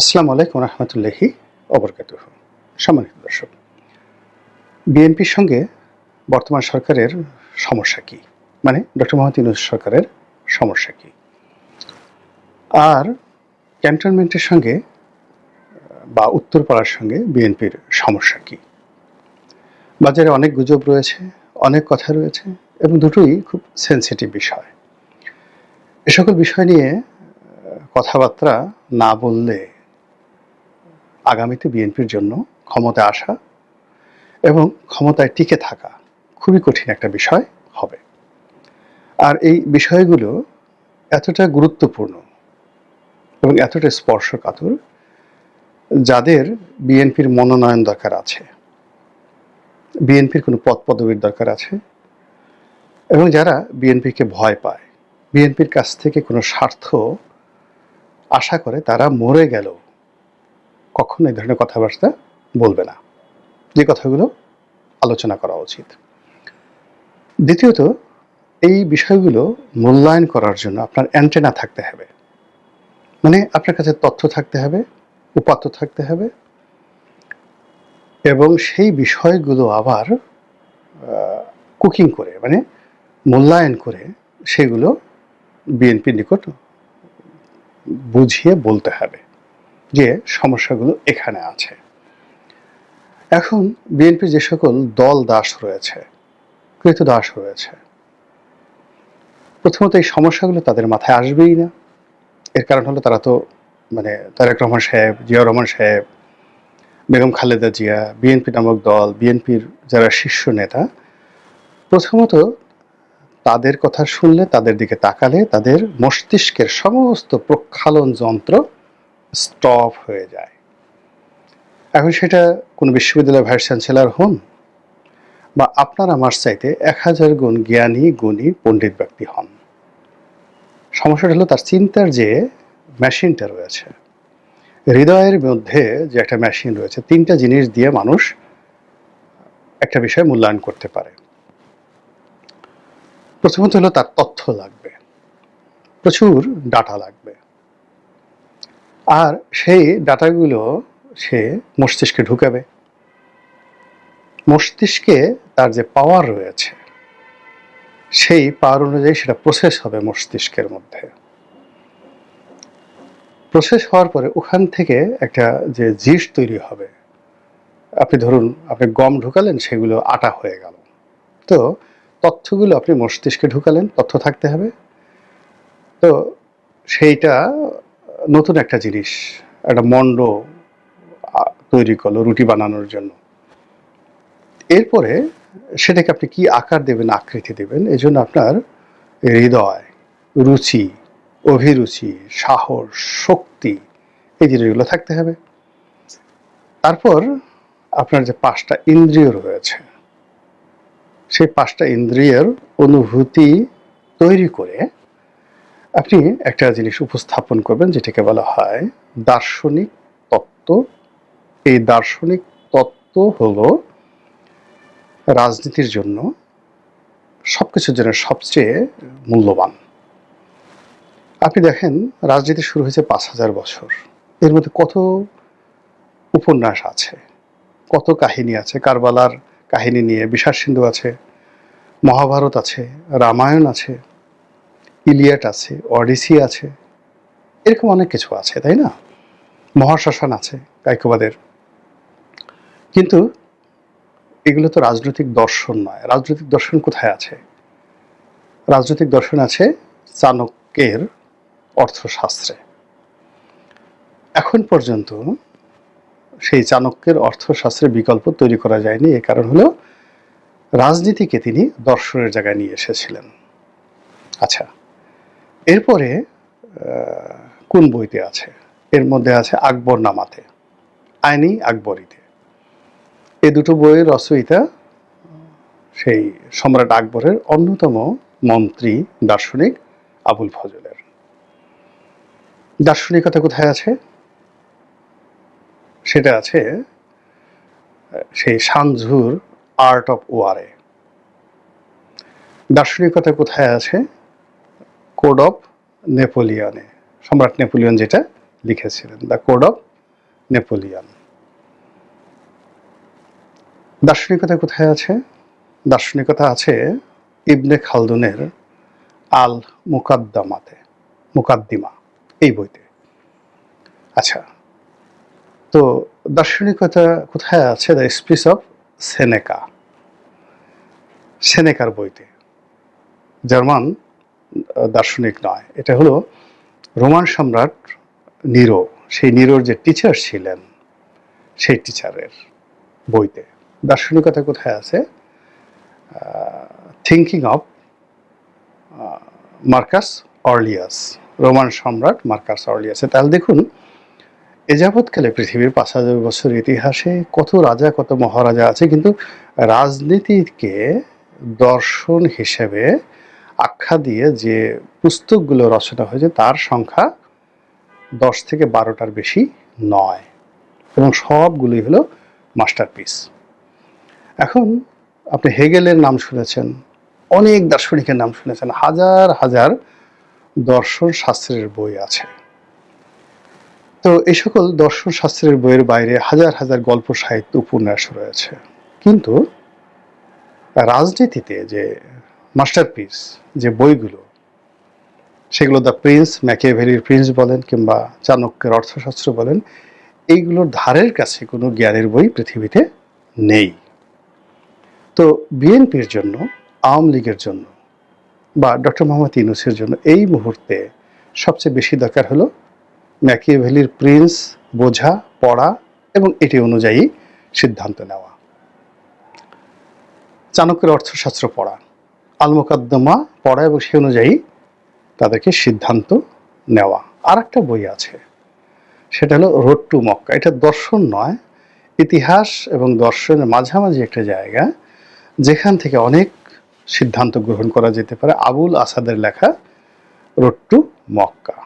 আসসালামু আলাইকুম রহমতুল্লাহি অবরকাত সম্মানিত দর্শক, বিএনপির সঙ্গে বর্তমান সরকারের সমস্যা কি? মানে ডক্টর মোহাম্মদ ইউনুস সরকারের সমস্যা কি? আর ক্যান্টনমেন্টের সঙ্গে বা উত্তরপাড়ার সঙ্গে বিএনপির সমস্যা কি? বাজারে অনেক গুজব রয়েছে, অনেক কথা রয়েছে এবং দুটোই খুব সেন্সিটিভ বিষয়। এ সকল বিষয় নিয়ে কথাবার্তা না বললে আগামীতে বিএনপির জন্য ক্ষমতায় আসা এবং ক্ষমতায় টিকে থাকা খুবই কঠিন একটা বিষয় হবে। আর এই বিষয়গুলো এতটা গুরুত্বপূর্ণ এবং এতটা স্পর্শকাতর যাদের বিএনপির মনোনয়ন দরকার আছে, বিএনপির কোনো পদ পদবীর দরকার আছে এবং যারা বিএনপিকে ভয় পায়, বিএনপির কাছ থেকে কোনো স্বার্থ আশা করে তারা মরে গেল কখনো এই ধরনের কথাবার্তা বলবে না। যে কথাগুলো আলোচনা করা উচিত। দ্বিতীয়ত, এই বিষয়গুলো মূল্যায়ন করার জন্য আপনার অ্যান্টেনা থাকতে হবে। মানে আপনার কাছে তথ্য থাকতে হবে, উপাত্ত থাকতে হবে এবং সেই বিষয়গুলো আবার কুকিং করে মানে মূল্যায়ন করে সেগুলো বিএনপির নিকট বুঝিয়ে বলতে হবে। যে সমস্যাগুলো এখানে আছে। এখন বিএনপির যে সকল দল দাস রয়েছে, কৃত দাস রয়েছে, প্রথমত এই সমস্যাগুলো তাদের মাথায় আসবেই না। এর কারণ হলো তারা তো মানে তারেক রহমান সাহেব, জিয়াউর রহমান সাহেব, বেগম খালেদা জিয়া, বিএনপি নামক দল, বিএনপির যারা শীর্ষ নেতা, প্রথমত তাদের কথা শুনলে তাদের দিকে তাকালে তাদের মস্তিষ্কের সমস্ত প্রক্ষালন যন্ত্র স্টপ হয়ে যায়। এখন সেটা কোনো বিশ্ববিদ্যালয়ের ভাইস চ্যান্সেলর হন বা আপনার আমার চাইতে এক হাজার গুণ জ্ঞানী, গুণী, পণ্ডিত ব্যক্তি হন। সমস্যাটা হলো তার চিন্তার যে মেশিনটা রয়েছে, হৃদয়ের মধ্যে যে একটা মেশিন রয়েছে, তিনটা জিনিস দিয়ে মানুষ একটা বিষয় মূল্যায়ন করতে পারে। প্রথমত হলো তার তথ্য লাগবে, প্রচুর ডাটা লাগবে। আর সেই ডাটাগুলো সে মস্তিষ্কে ঢুকাবে। মস্তিষ্কে তার যে পাওয়ার রয়েছে, সেই পাওয়ার অনুযায়ী সেটা প্রসেস হবে মস্তিষ্কের মধ্যে। প্রসেস হওয়ার পরে ওখান থেকে একটা যে জিস তৈরি হবে। আপনি ধরুন, আপনি গম ঢুকালেন, সেগুলো আটা হয়ে গেল। তো তথ্যগুলো আপনি মস্তিষ্কে ঢুকালেন, তথ্য থাকতে হবে। তো সেইটা নতুন একটা জিনিস, একটা মণ্ড আ- তৈরি করল রুটি বানানোর জন্য। এরপরে সেটাকে আপনি কি আকার দেবেন, আকৃতি দেবেন এই জন্য আপনার হৃদয়, রুচি, অভিরুচি, সাহস, শক্তি, এই জিনিসগুলো থাকতে হবে। তারপর আপনার যে পাঁচটা ইন্দ্রিয় রয়েছে, সেই পাঁচটা ইন্দ্রিয়ের অনুভূতি তৈরি করে আপনি একটা জিনিস উপস্থাপন করবেন যেটাকে বলা হয় দার্শনিক তত্ত্ব। এই দার্শনিক তত্ত্ব হলো রাজনীতির জন্য সবকিছুর জন্য সবচেয়ে মূল্যবান। আপনি দেখেন, রাজনীতি শুরু হয়েছে পাঁচ হাজার বছর। এর মধ্যে কত উপন্যাস আছে, কত কাহিনী আছে, কারবালার কাহিনী নিয়ে বিশ্বাস সিন্ধু আছে, মহাভারত আছে, রামায়ণ আছে ইলিয়াট আছে অডিসি আছে, এরকম অনেক কিছু আছে, তাই না? মহাশ্মশান আছে, কাইকোবাদের। কিন্তু এগুলো তো রাজনৈতিক দর্শন নয়। রাজনৈতিক দর্শন কোথায় আছে? রাজনৈতিক দর্শন আছে চাণক্যের অর্থশাস্ত্রে। এখন পর্যন্ত সেই চাণক্যের অর্থশাস্ত্রের বিকল্প তৈরি করা যায়নি এর কারণ হলো রাজনীতিকে তিনি দর্শনের জায়গায় নিয়ে এসেছিলেন। আচ্ছা এরপরে কোন বইতে আছে? এর মধ্যে আছে আকবর নামাতে আইনি আকবরীতে। এই দুটো বইয়ের রচয়িতা সেই সম্রাট আকবরের অন্যতম মন্ত্রী দার্শনিক আবুল ফজলের। দার্শনিকতা কোথায় আছে? সেটা আছে সেই সানঝুর আর্ট অফ ওয়ারে। দার্শনিকতা কোথায় আছে? কোড অফ নেপোলিয়নে, সম্রাট নেপোলিয়ন যেটা লিখেছিলেন, দ্য কোড অফ নেপোলিয়ন। দার্শনিকতা কোথায় আছে? দার্শনিকতা আছে ইবনে খালদুনের আল মুকাদ্দামাতে, মুকাদ্দিমা, এই বইতে। আচ্ছা তো দার্শনিকতা কোথায় আছে? দ্য স্পিচ অফ সেনেকা সেনেকার বইতে। জার্মান দার্শনিক নয়। এটা হলো রোমান সম্রাট নিরো। সেই নিরোর যে টিচার ছিলেন, সেই টিচারের বইতে। দার্শনিকতা কোথায় আছে? Thinking of Marcus Aurelius. Roman সম্রাট মার্কাস অর্লিয়াসে। তাহলে দেখুন, এ যাবৎকালে পৃথিবীর পাঁচ হাজার বছর ইতিহাসে কত রাজা, কত মহারাজা আছে, কিন্তু রাজনীতিকে দর্শন হিসেবে আখ্যা দিয়ে যে পুস্তকগুলো রচনা হয়েছে, তার সংখ্যা দশ থেকে বারোটার বেশি নয় এবং সবগুলোই হলো মাস্টারপিস। এখন আপনি হেগেলের নাম শুনেছেন, অনেক দার্শনিকের নাম শুনেছেন, হাজার হাজার দর্শন শাস্ত্রের বই আছে। তো এই সকল দর্শন শাস্ত্রের বইয়ের বাইরে হাজার হাজার গল্প সাহিত্য উপন্যাস রয়েছে। কিন্তু রাজনীতিতে যে মাস্টারপিস যে বইগুলো, সেগুলো দ্য প্রিন্স ম্যাকিয়াভেলির প্রিন্স বলেন কিংবা চাণক্যের অর্থশাস্ত্র বলেন, এইগুলোর ধারের কাছে কোনো জ্ঞানের বই পৃথিবীতে নেই। তো বিএনপির জন্য, আওয়ামী লীগের জন্য বা ডক্টর মোহাম্মদ ইউনুসের জন্য এই মুহূর্তে সবচেয়ে বেশি দরকার হলো ম্যাকিয়াভেলির প্রিন্স বোঝা, পড়া এবং এটি অনুযায়ী সিদ্ধান্ত নেওয়া। চাণক্যের অর্থশাস্ত্র পড়া। আল মোকাদ্দমা পড়া এবং সে অনুযায়ী তাদেরকে সিদ্ধান্ত নেওয়া। আর একটা বই আছে, সেটা হলো রোড টু মক্কা। এটা দর্শন নয়, ইতিহাস এবং দর্শনের মাঝামাঝি একটা জায়গা, যেখান থেকে অনেক সিদ্ধান্ত গ্রহণ করা যেতে পারে। আবুল আসাদের লেখা রোড টু মক্কা।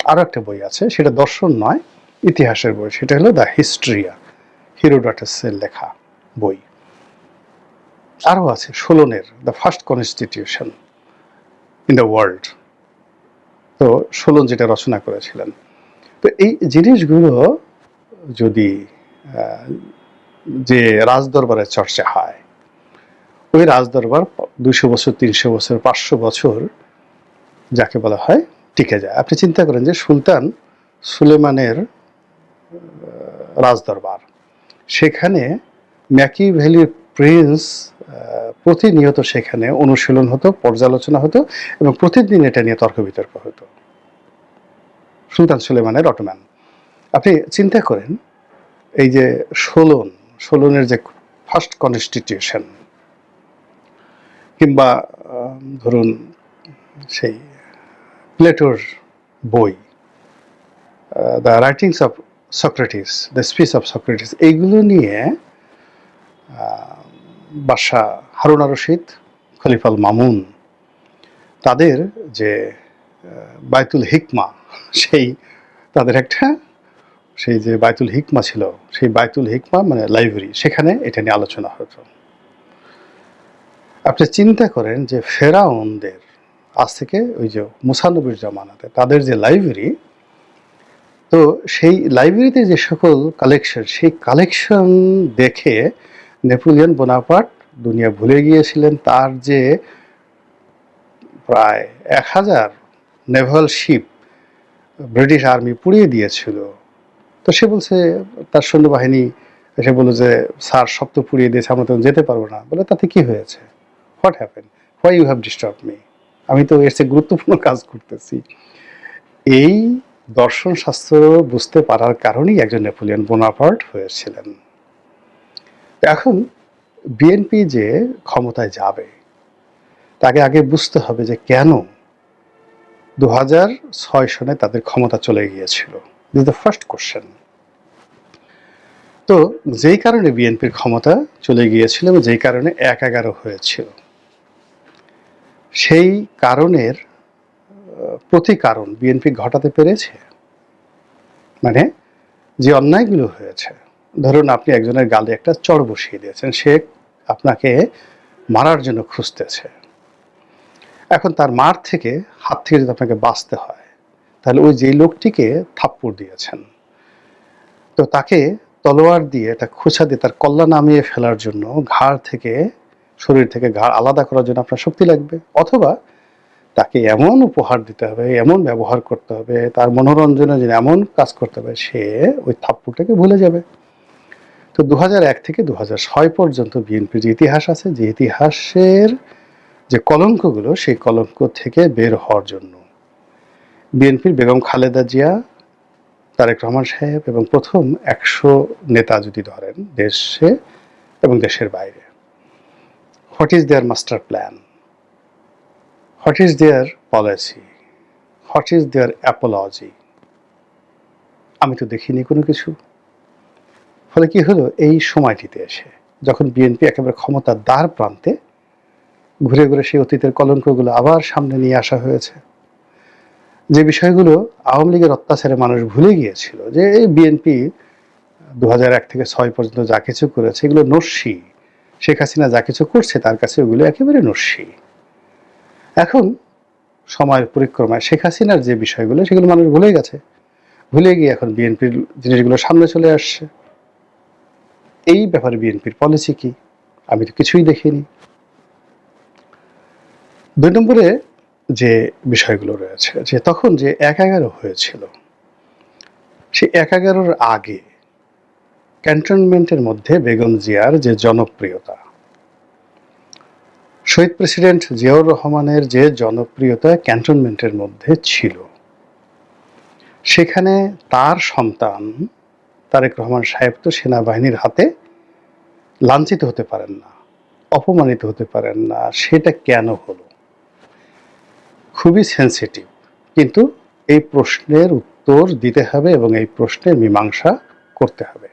আরও একটা বই আছে, সেটা দর্শন নয়, ইতিহাসের বই। সেটা হলো দ্য হিস্ট্রিয়া হিরোডাটাসের লেখা বই। আরও আছে সোলনের the first constitution in the world তো সোলন যেটা রচনা করেছিলেন। তো এই জিনিসগুলো যদি যে রাজদরবারের চর্চা হয়, ওই রাজদরবার দুশো বছর, তিনশো বছর, পাঁচশো বছর যাকে বলা হয় টিকে যায়। আপনি চিন্তা করেন যে সুলতান সুলেমানের রাজদরবার, সেখানে ম্যাকি ভ্যালির প্রিন্স প্রতিনিয়ত সেখানে অনুশীলন হতো, পর্যালোচনা হতো এবং প্রতিদিন এটা নিয়ে তর্ক বিতর্ক হতো। সুলতান সুলেমানের অটোম্যান আপনি চিন্তা করেন, এই যে সোলন সোলনের যে ফার্স্ট কনস্টিটিউশন কিংবা ধরুন সেই প্লেটোর বই the writings of Socrates, the speech of Socrates, এইগুলো নিয়ে আহ, বাদশাহ হারুন রশিদ খলিফাল মামুন তাদের যে বাইতুল হিকমা সেই তাদের একটা সেই যে বাইতুল হিকমা ছিল সেই বাইতুল হিকমা মানে লাইব্রেরি সেখানে এটা নিয়ে আলোচনা হতো। আপনি চিন্তা করেন যে ফেরাউনদের আজ থেকে ওই যে মুসানবির জামানাতে তাদের যে লাইব্রেরি তো সেই লাইব্রেরিতে যে সকল কালেকশন সেই কালেকশন দেখে নেপোলিয়ন বোনাপার্ট দুনিয়া ভুলে গিয়েছিলেন, তার যে প্রায় এক হাজার নেভাল শিপ ব্রিটিশ আর্মি পুড়িয়ে দিয়েছিল। তো সে বলছে, তার সৈন্যবাহিনী এসে বলল যে, স্যার, সব তো পুড়িয়ে দিয়েছে, আমরা তো যেতে পারব না। বলে, তাতে কি হয়েছে? What happen why you have disturb me আমি তো এর চেয়ে গুরুত্বপূর্ণ কাজ করতেছি। এই দর্শন শাস্ত্র বুঝতে পারার কারণেই একজন নেপোলিয়ন বোনাপার্ট হয়েছিলেন। এখন বিএনপি যে ক্ষমতায় যাবে তাকে আগে বুঝতে হবে যে কেন দু হাজার ছয় সনে তাদের ক্ষমতা চলে গিয়েছিল। দিস দ্য ফার্স্ট কোশ্চেন তো যেই কারণে বিএনপির ক্ষমতা চলে গিয়েছিল এবং যেই কারণে এক এগারো হয়েছিল সেই কারণের আহ, প্রতিকারণ বিএনপি ঘটাতে পেরেছে? মানে যে অন্যায়গুলো হয়েছে ধরুন আপনি একজনের গালে একটা চড় বসিয়ে দিয়েছেন, সে আপনাকে মারার জন্য খুঁজতেছে। এখন তার মার থেকে হাত থেকে যদি আপনাকে বাঁচতে হয়, তাহলে ওই যেই লোকটিকে থাপ্পড় দিয়েছেন। তো তাকে তলোয়ার দিয়ে একটা খোঁচা দিয়ে তার কল্লা নামিয়ে ফেলার জন্য ঘাড় থেকে, শরীর থেকে ঘাড় আলাদা করার জন্য আপনার শক্তি লাগবে। অথবা তাকে এমন উপহার দিতে হবে, এমন ব্যবহার করতে হবে, তার মনোরঞ্জনের জন্য এমন কাজ করতে হবে, সে ওই থাপ্পড়টাকে ভুলে যাবে। তো দু থেকে দু পর্যন্ত বিএনপির যে ইতিহাস আছে, যে ইতিহাসের যে কলঙ্কগুলো, সেই কলঙ্ক থেকে বের হওয়ার জন্য বিএনপির বেগম খালেদা জিয়া, তারেক রহমান সাহেব এবং প্রথম একশো নেতা যদি ধরেন দেশে এবং দেশের বাইরে। What is their master plan what is their policy what is their apology আমি তো দেখিনি কোনো কিছু। ফলে কি হলো? এই সময়টিতে এসে যখন বিএনপি একেবারে ক্ষমতার দ্বার প্রান্তে ঘুরে ঘুরে সেই অতীতের কলঙ্কগুলো আবার সামনে নিয়ে আসা হয়েছে, যে বিষয়গুলো আওয়ামী লীগের অত্যাচারে মানুষ ভুলে গিয়েছিল, যে এই বিএনপি দু এক থেকে ছয় পর্যন্ত যা কিছু করেছে, এগুলো নস্যি। শেখ হাসিনা যা কিছু করছে, তার কাছে ওগুলো একেবারে নস্যি। এখন সময়ের পরিক্রমায় শেখ হাসিনার যে বিষয়গুলো, সেগুলো মানুষ ভুলে গেছে। ভুলে গিয়ে এখন বিএনপির জিনিসগুলো সামনে চলে আসছে। এই ব্যাপারে বিএনপির পলিসি কি? আমি তো কিছুই দেখিনি। দুই নম্বরে যে বিষয়গুলো রয়েছে, যে তখন যে এক এগারো হয়েছিল সে এক এগারোর আগে ক্যান্টনমেন্টের মধ্যে বেগম জিয়ার যে জনপ্রিয়তা, শহীদ প্রেসিডেন্ট জিয়াউর রহমানের যে জনপ্রিয়তা ক্যান্টনমেন্টের মধ্যে ছিল, সেখানে তার সন্তান তারেক রহমান সাহেব তো সেনাবাহিনীর হাতে লাঞ্ছিত হতে পারেন না, অপমানিত হতে পারেন না, সেটা কেন হলো? খুবই সেন্সিটিভ কিন্তু এই প্রশ্নের উত্তর দিতে হবে এবং এই প্রশ্নের মীমাংসা করতে হবে।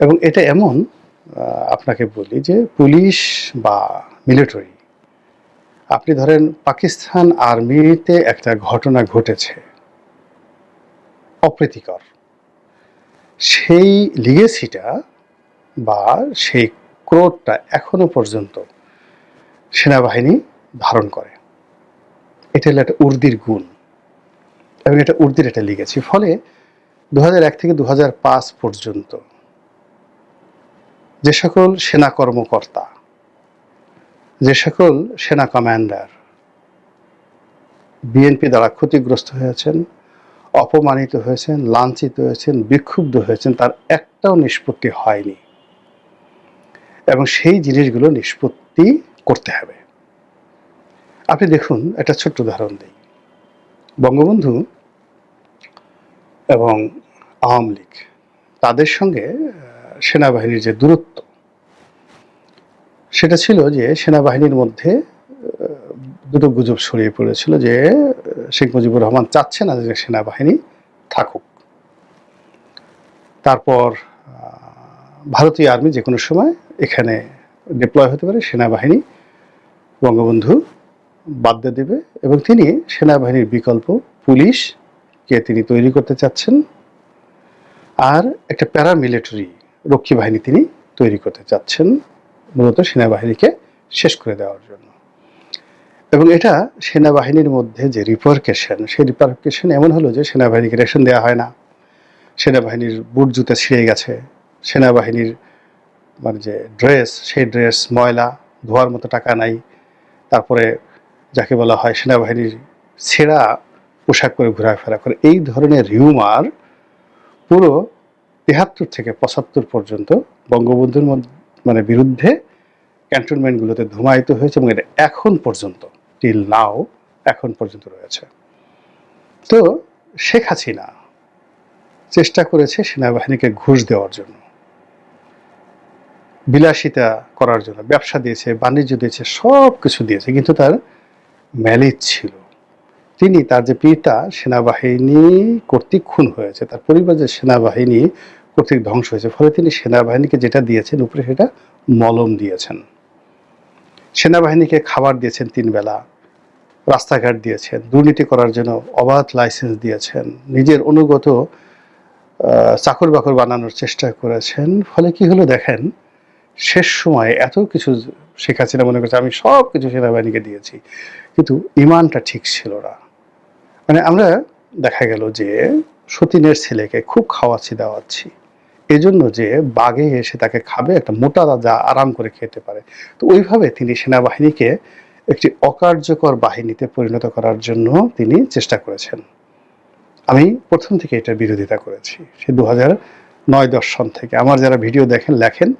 এবং এটা এমন আপনাকে বলি যে পুলিশ বা মিলিটারি আপনি ধরেন পাকিস্তান আর্মিতে একটা ঘটনা ঘটেছে, অপ্রীতিকর। সেই লিগেসিটা বা সেই ক্রোধটা এখনও পর্যন্ত সেনাবাহিনী ধারণ করে। এটা হলো একটা উর্দির গুণ এবং এটা উর্দির এটা লিখেছি ফলে দু থেকে দু হাজার পাঁচ পর্যন্ত যে সকল সেনা কর্মকর্তা, যে সকল সেনা কমান্ডার বিএনপি দ্বারা ক্ষতিগ্রস্ত হয়েছেন অপমানিত হয়েছেন, লাঞ্ছিত হয়েছেন, বিক্ষুব্ধ হয়েছেন, তার একটাও নিষ্পত্তি হয়নি। এবং সেই জিনিসগুলো নিষ্পত্তি করতে হবে। আপনি দেখুন, একটা ছোট্ট উদাহরণ দিই। বঙ্গবন্ধু এবং আওয়ামী লীগ, তাদের সঙ্গে সেনাবাহিনীর যে দূরত্ব, সেটা ছিল যে সেনাবাহিনীর মধ্যে দুটো গুজব ছড়িয়ে পড়েছিল যে শেখ মুজিবুর রহমান চাচ্ছে না যে সেনাবাহিনী থাকুক। তারপর ভারতীয় আর্মি যে কোনো সময় এখানে ডিপ্লয় হতে পারে, সেনাবাহিনী বঙ্গবন্ধু বাদ দেবে এবং তিনি সেনাবাহিনীর বিকল্প পুলিশকে তিনি তৈরি করতে চাচ্ছেন আর একটা প্যারামিলিটারি রক্ষী বাহিনী তিনি তৈরি করতে চাচ্ছেন, মূলত সেনাবাহিনীকে শেষ করে দেওয়ার জন্য। এবং এটা সেনাবাহিনীর মধ্যে যে রিপার্কেশন সেই রিপার্কেশন এমন হলো যে সেনাবাহিনীকে রেশন দেওয়া হয় না। সেনাবাহিনীর বুট জুতা ছিঁড়ে গেছে। সেনাবাহিনীর মানে যে ড্রেস সেই ড্রেস ময়লা, ধোয়ার মতো টাকা নাই। তারপরে যাকে বলা হয় সেনাবাহিনীর ছেঁড়া পোশাক করে ঘোরাফেরা করে। এই ধরনের রিউমার পুরো তেহাত্তর থেকে পঁচাত্তর পর্যন্ত বঙ্গবন্ধুর মানে বিরুদ্ধে ক্যান্টনমেন্টগুলোতে ধুমায়িত হয়েছে এবং এটা এখন পর্যন্ত। টিল নাও এখন পর্যন্ত রয়েছে। তো শেখ হাসিনা চেষ্টা করেছে সেনাবাহিনীকে ঘুষ দেওয়ার জন্য। বিলাসিতা করার জন্য, ব্যবসা দিয়েছে, বাণিজ্য দিয়েছে সব কিছু দিয়েছে, কিন্তু তার ম্যালিজ ছিল। তিনি তার যে পিতা সেনাবাহিনী কর্তৃক খুন হয়েছে, তার পরিবার যে সেনাবাহিনী কর্তৃক ধ্বংস হয়েছে, ফলে তিনি সেনাবাহিনীকে যেটা দিয়েছেন, উপরে সেটা মলম দিয়েছেন। সেনাবাহিনীকে খাবার দিয়েছেন তিন বেলা রাস্তাঘাট দিয়েছেন, দুর্নীতি করার জন্য অবাধ লাইসেন্স দিয়েছেন, নিজের অনুগত চাকর বাকর বানানোর চেষ্টা করেছেন। ফলে কি হলো দেখেন, শেষ সময় এত কিছু শেখ হাসিনা মনে করছে, আমি সব কিছু সেনাবাহিনীকে দিয়েছি, কিন্তু ইমানটা ঠিক ছিল না। মানে আমরা দেখা গেল যে সতীনের ছেলেকে খুব খাওয়াচ্ছি, দাওয়াচ্ছি। এজন্য যে বাঘে এসে তাকে খাবে, একটা মোটা রাজা আরাম করে খেতে পারে। তো ওইভাবে তিনি সেনাবাহিনীকে একটি অকার্যকর বাহিনীতে পরিণত করার জন্য তিনি চেষ্টা করেছেন। আমি প্রথম থেকে এটার বিরোধিতা করেছি। সে দু হাজার নয় দশ সন থেকে। আমার যারা ভিডিও দেখেন, লেখেন